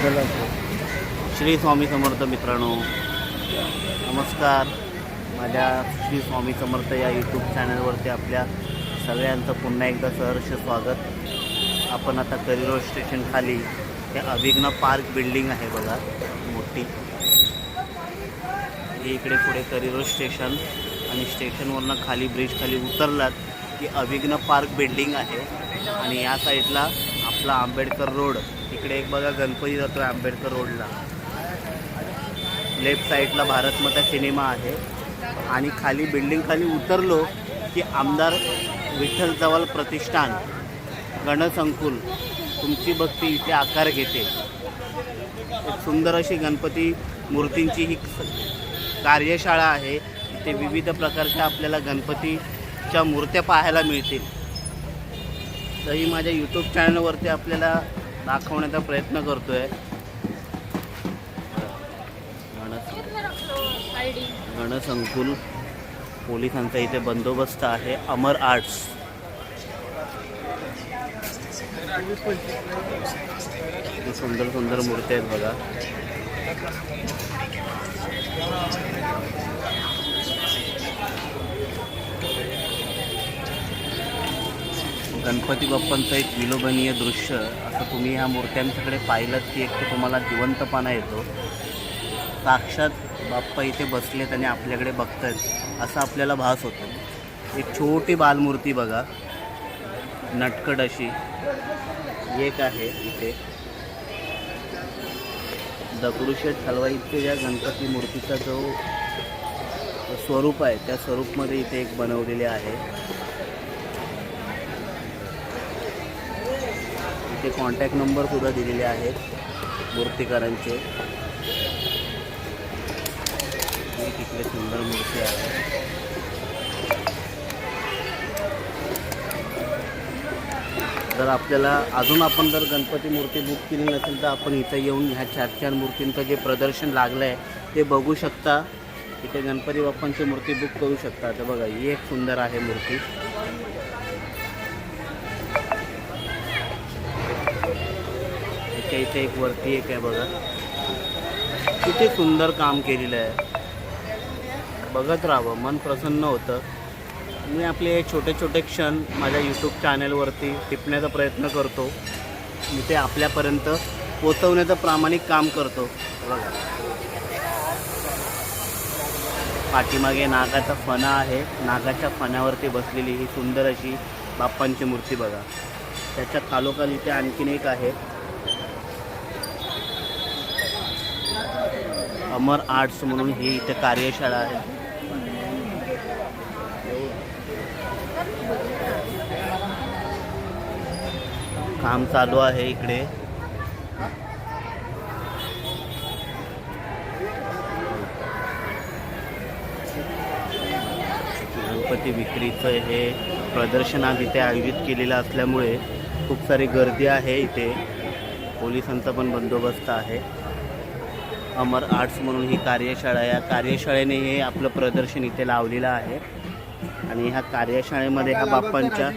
श्री स्वामी समर्थ मित्रांनो नमस्कार. माझ्या श्री स्वामी समर्थ या यूट्यूब चॅनलवरती आपल्या सगळ्यांचं पुन्हा एकदा सहर्ष स्वागत. आपण आता करिरोड स्टेशन खाली हे अभिज्ञ पार्क बिल्डिंग आहे बघा मोठी. हे इकडे पुढे करिरोड स्टेशन आणि स्टेशनवरनं खाली ब्रिज खाली उतरलात की अभिज्ञ पार्क बिल्डिंग आहे. आणि या साईडला आपला आंबेडकर रोड इकडे एक बघा गणपती जातो आहे आंबेडकर रोडला. लेफ्ट साईडला भारतमाता सिनेमा आहे. आणि खाली बिल्डिंग खाली उतरलो की आमदार विठ्ठल जवळ प्रतिष्ठान गणसंकुल तुमची भक्ती इथे आकार घेते. एक सुंदर अशी गणपती मूर्तींची ही कार्यशाळा आहे. इथे विविध प्रकारच्या आपल्याला गणपतीच्या मूर्त्या पाहायला मिळतील. तर ही माझ्या यूट्यूब चॅनलवरती आपल्याला दाखवण्याचा प्रयत्न करतोय. गणसंकुल पोलिसांचा इथे बंदोबस्त आहे. अमर आर्ट्स. सुंदर सुंदर मूर्ती आहेत बघा. गणपती बाप्पांचं एक विलोभनीय दृश्य तर तुम्ही ह्या मूर्त्यांच्याकडे पाहिलं की एक तर तुम्हाला जिवंतपणा येतो. साक्षात बाप्पा इथे बसलेत आणि आपल्याकडे बघत आहेत असा आपल्याला भास होतो. एक छोटी बालमूर्ती बघा. नटकट अशी. एक आहे इथे. दगडूशेठ हलवाईचे ज्या गणपती मूर्तीचा जो स्वरूप आहे त्या स्वरूपमध्ये इथे एक बनवलेले आहे. इथे कॉन्टॅक्ट नंबरसुद्धा दिलेले आहेत मूर्तिकारांचे. तिकडे सुंदर मूर्ती आहे. जर आपल्याला अजून आपण जर गणपती मूर्ती बुक केली नसेल तर आपण इथं येऊन ह्या चार चार मूर्तींचं जे प्रदर्शन लागलं आहे ते बघू शकता. इथे गणपती बाप्पांची मूर्ती बुक करू शकता. तर बघा ही एक सुंदर आहे मूर्ती. आमच्या इथे एक वरती एक आहे बघा. किती सुंदर काम केलेलं आहे. बघत राहावं मन प्रसन्न होतं. मी आपले हे छोटे छोटे क्षण माझ्या यूट्यूब चॅनलवरती टिपण्याचा प्रयत्न करतो. मी ते आपल्यापर्यंत पोचवण्याचं प्रामाणिक काम करतो. बघा. पाठीमागे नागाचा फणा आहे. नागाच्या फण्यावरती बसलेली ही सुंदर अशी बाप्पांची मूर्ती बघा. त्याच्या खालोखाली इथे आणखीन एक आहे. अमर आर्ट्स म्हणून ही इथे कार्यशाळा आहे. काम चालू आहे इकडे. गणपती विक्रीचं हे प्रदर्शन आज इथे आयोजित केलेलं असल्यामुळे खूप सारी गर्दी आहे इथे. पोलिसांचा पण बंदोबस्त आहे. अमर आर्ट्स म्हणून ही कार्यशाळा या कार्यशाळेने हे आपलं प्रदर्शन इथे लावलेलं आहे आणि ह्या कार्यशाळेमध्ये ह्या बाप्पांच्या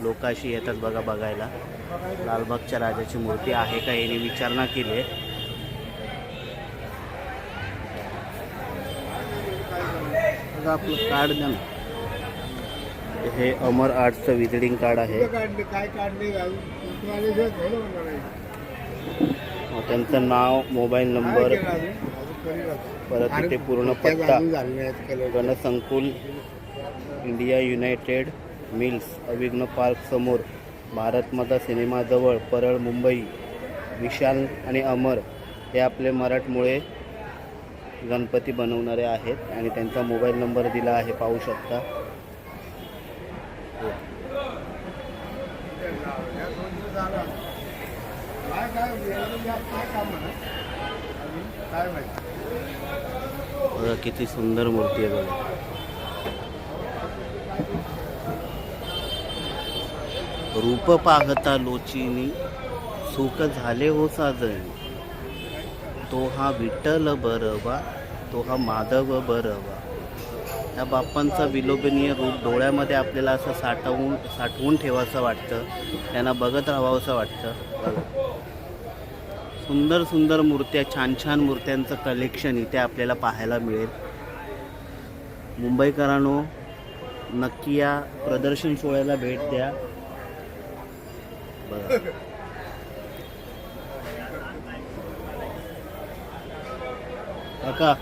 लोकाशी येतात बघा बघायला लालबागच्या राजाची मूर्ती आहे का याने विचारणा केली आहे आपलं कार्ड द्या ना हे अमर आर्ट्सचं विजिटिंग कार्ड आहे त्यांचं नाव मोबाईल नंबर परत इथे पूर्ण पत्ता गणसंकुल India United Mills Avighna park समोर भारतमाता सिनेमाजवळ परळ मुंबई विशाल आणि अमर हे आपले मराठमोळे गणपती बनवणारे आहेत आणि त्यांचा मोबाईल नंबर दिला आहे पाहू शकता हो. काय काय काय काम काय माहिती? किती सुंदर मूर्ती आहे बघा. रूप पाहता लोचीनी सुख झाले हो साजणी तो हा विठ्ठल बरवा तो हा माधव बरवा. या बाप्पांचा विलोभनीय रूप डोळ्यामध्ये आपल्याला असं साठवून साठवून ठेवायचं वाटतं. त्यांना बघत राहावंसं वाटतं. सुंदर सुंदर मूर्त्या छान छान मूर्त्यांचं कलेक्शन इथे आपल्याला पाहायला मिळेल. मुंबईकरांनो नक्की या प्रदर्शन सोहळ्याला भेट द्या. बघा. काका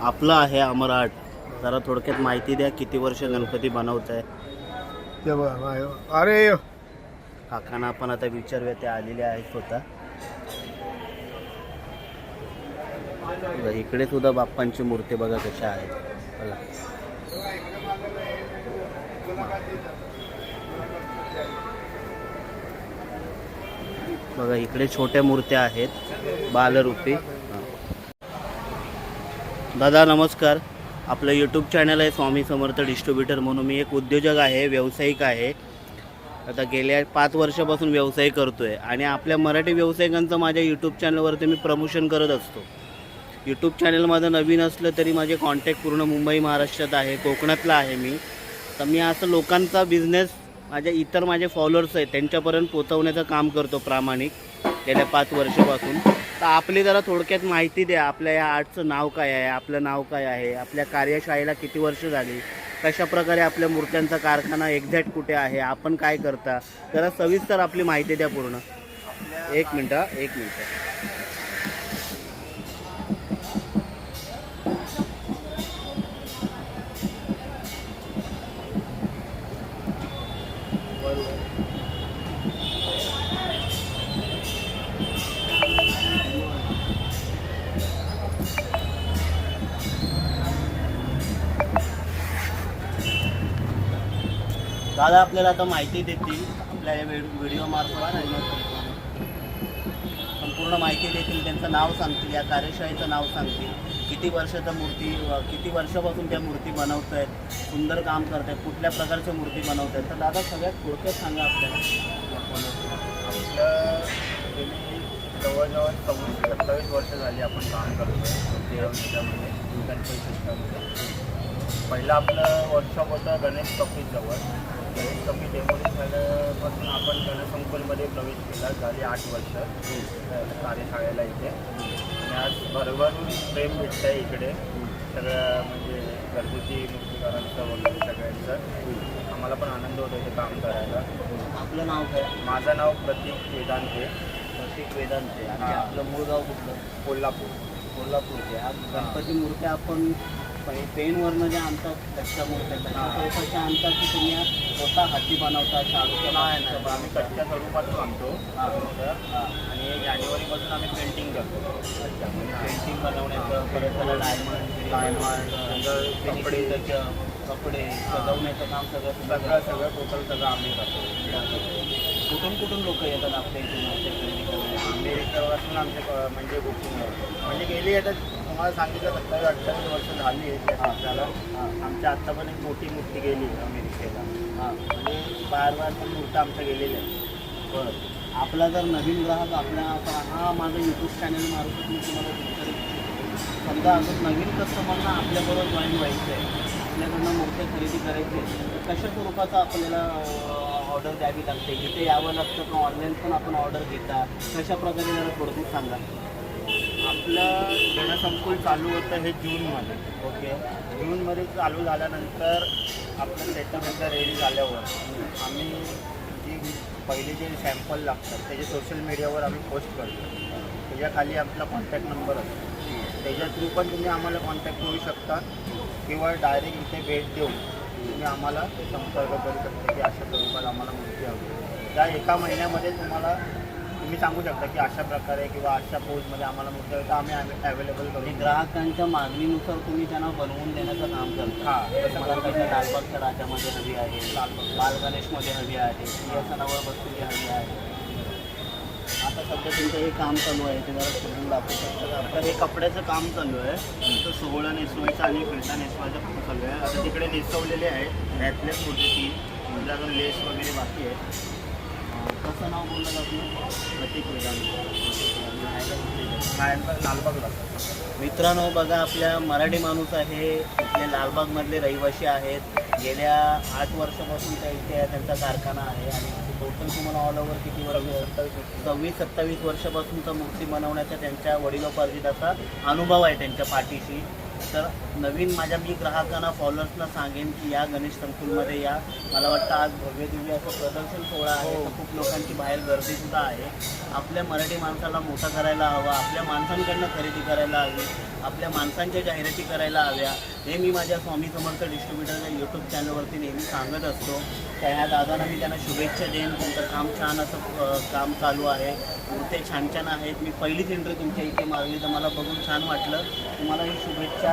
आपलं आहे अमराट. जरा थोडक्यात माहिती द्या किती वर्ष गणपती बनवत आहे ते बघ, मा- अरे काकांना आपण आता विचारूया ते आलेले आहेत स्वतः बघा, इकडे सुद्धा बाप्पांची मूर्ती बघा कशा आहेत. बघा. बघा इकडे छोट्या मूर्त्या आहेत बालरूपी. हा. दादा नमस्कार. आपलं यूट्यूब चॅनल आहे स्वामी समर्थ डिस्ट्रीब्युटर म्हणून. मी एक उद्योजक आहे व्यावसायिक आहे. आता गेल्या पाच वर्षापासून व्यवसाय करतो आहे आणि आपल्या मराठी व्यावसायिकांचं माझ्या यूट्यूब चॅनलवरती मी प्रमोशन करत असतो. यूट्यूब चॅनल माझं नवीन असलं तरी माझे कॉन्टॅक्ट पूर्ण मुंबई महाराष्ट्रात आहे कोकणातला आहे मी. तर मी असं लोकांचा बिझनेस माझ्या इतर माझे फॉलोअर्स आहेत त्यांच्यापर्यंत पोचवण्याचं काम करतो प्रामाणिक गेल्या पाच वर्षापासून. तर आपली जरा थोडक्यात माहिती द्या आपल्या या आर्टचं नाव काय आहे आपलं नाव काय आहे आपल्या कार्यशाळेला किती वर्ष झाली कशा प्रकारे आपल्या मूर्त्यांचा कारखाना एक्झॅक्ट कुठे आहे आपण काय करता? जरा सविस्तर आपली माहिती द्या पूर्ण. एक मिनटं एक मिनटं. दादा आपल्याला आता माहिती देतील आपल्या या व्हिडिओ मार्फत संपूर्ण माहिती देतील त्यांचं नाव सांगतील या कार्यशाळेचं नाव सांगतील किती वर्षाचा मूर्ती किती वर्षापासून त्या मूर्ती बनवत आहेत सुंदर काम करत आहेत कुठल्या प्रकारच्या मूर्ती बनवत आहेत तर दादा सगळ्यात थोडक्यात सांगा आपल्याला आपल्या जवळजवळ सव्वीस सत्तावीस वर्ष झाली आपण काम करतो त्यामध्ये गणपती सिस्टममध्ये पहिलं आपलं वर्कशॉप होतं गणेश टॉकीज जवळ गणेश टॉकीज डेमोलिश झाल्यापासून आपण गणसंकुलमध्ये प्रवेश केला झाली आठ वर्ष कार्यशाळेला इथे. आणि आज भरभरून प्रेम भेटत आहे इकडे. सगळं म्हणजे घरगुती मूर्तीकारांचं वगैरे सगळ्यांचं. आम्हाला पण आनंद होतो इथे काम करायला. आपलं नाव काय? माझं नाव प्रतीक वेदांते. प्रतीक वेदांते. आणि. आपलं मूळ गाव कुठलं? कोल्हापूर. कोल्हापूरचे. हा गणपती मूर्त्या आपण पे- पेनवरनं ज्या आणतात कच्च्या मूर्त्या हा. त्या कशा आणतात की तुम्ही स्वतः हाती बनवता शाडूच्या नाही नाही. आम्ही कच्च्या स्वरूपातून आणतो. आणि जानेवारीपासून आम्ही पेंटिंग करतो. अच्छा. म्हणजे पेंटिंग बनवण्याचं परत त्याला डायमंड डायमंड कपडे. कपडे कपडे सजवण्याचं काम सगळं सगळं. सगळं टोटल सगळं आम्ही करतो. कुठून कुठून लोक येतात आपल्या इथे? मूर्त्या खरेदी करण्यासाठी? अमेरिकेपासून आमचे क- म्हणजे बुकिंग म्हणजे गेली आता तुम्हाला सांगितलं सत्तावीस अठ्ठावीस वर्ष झाली आहे त्या त्याला हां. आमच्या आत्तापर्यंत मोठी मूर्ती गेली अमेरिकेला. हां. म्हणजे बार बार पण मूर्त्या आमच्या गेलेल्या आहेत बरं. आपला जर नवीन ग्राहक आपल्या आता हा माझा यूट्यूब चॅनल मार्फत मी तुम्हाला. समजा अजून नवीन कस्टमरना आपल्याबरोबर जॉईन व्हायचं आहे. आपल्याकडनं मूर्त्या खरेदी करायची आहे. कशा स्वरूपाचं आपल्याला ऑर्डर द्यावी लागते? इथे यावं लागतं का ऑनलाईन पण आपण ऑर्डर घेता. कशा प्रकारे जरा थोडक्यात सांगा आपलं जनसंकुल चालू होतं हे जूनमध्ये ओके? जूनमध्ये चालू झाल्यानंतर आपलं त्याच्यानंतर रेडी झाल्यावर आम्ही जी पहिले जे सॅम्पल लागतात त्याचे सोशल मीडियावर आम्ही पोस्ट करतो त्याच्याखाली आपला कॉन्टॅक्ट नंबर असतो. त्याच्या थ्रू पण तुम्ही आम्हाला कॉन्टॅक्ट करू शकता किंवा डायरेक्ट इथे भेट देऊन तुम्ही आम्हाला संपर्क करू शकता की अशा स्वरूपात आम्हाला माहिती हवी. त्या एका महिन्यामध्ये तुम्हाला तुम्ही सांगू शकता की अशा प्रकारे किंवा अशा पोजमध्ये आम्हाला हवी तर आम्ही अवेलेबल म्हणजे करून ग्राहकांच्या मागणीनुसार तुम्ही त्यांना बनवून देण्याचं काम करता. हां मला लालबागच्या राजामध्ये हवी आहे लालबाग. बाल गणेशमध्ये हवी आहे या सणावर बसलेली हवी आहे. आता सध्या तुमचं हे काम चालू आहे ते जरा फिरून दाखवू शकता हे कपड्याचं काम चालू आहे. तर सोहळा नेसवायचं आणि फेटा नेसवायचं काम चालू आहे. आता तिकडे नेसवलेले आहेत यातलेच मूर्ती तीन. म्हणजे अजून लेस वगैरे बाकी आहे अं, नाव बोललं जातं प्रतीक वेदांत लालबागला मित्रांनो बघा आपल्या मराठी माणूस आहे इथले लालबागमधले रहिवासी आहेत. गेल्या आठ वर्षापासून त्या इथे त्यांचा कारखाना आहे. आणि टोटल तुम्हाला ऑल ओव्हर किती वर्ष सव्वीस सत्तावीस वर्षापासूनचा मूर्ती बनवण्याचा त्यांच्या वडिलोपार्जित असा अनुभव आहे त्यांच्या पाठीशी. तर नवीन माझ्या मी ग्राहकांना फॉलोअर्सना सांगेन की या गणेश संकुलमध्ये या. मला वाटतं आज भव्य दिव्य असं प्रदर्शन सोहळा आहे. तर खूप लोकांची बाहेर गर्दी सुद्धा आहे. आपल्या मराठी माणसाला मोठा करायला हवा. आपल्या माणसांकडनं खरेदी करायला हवी. आपल्या माणसांच्या जाहिराती करायला हव्या. हे मी माझ्या स्वामी समर्थ डिस्ट्रीब्युटरच्या यूट्यूब चॅनलवरती नेहमी सांगत असतो. त्या ह्या दादांना मी त्यांना शुभेच्छा देईन. तुमचं काम छान असं काम चालू आहे. ते छान छान आहेत. मी पहिलीच एंट्री तुमच्या इथे मारली तर मला बघून छान वाटलं. तुम्हाला ही शुभेच्छा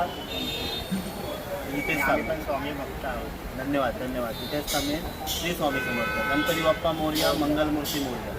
पण स्वामी भक्त आहोत. धन्यवाद धन्यवाद. इथेच थांबेन. श्री स्वामी समर्थ. गणपती बाप्पा मोर्या मंगलमूर्ती मोर्या.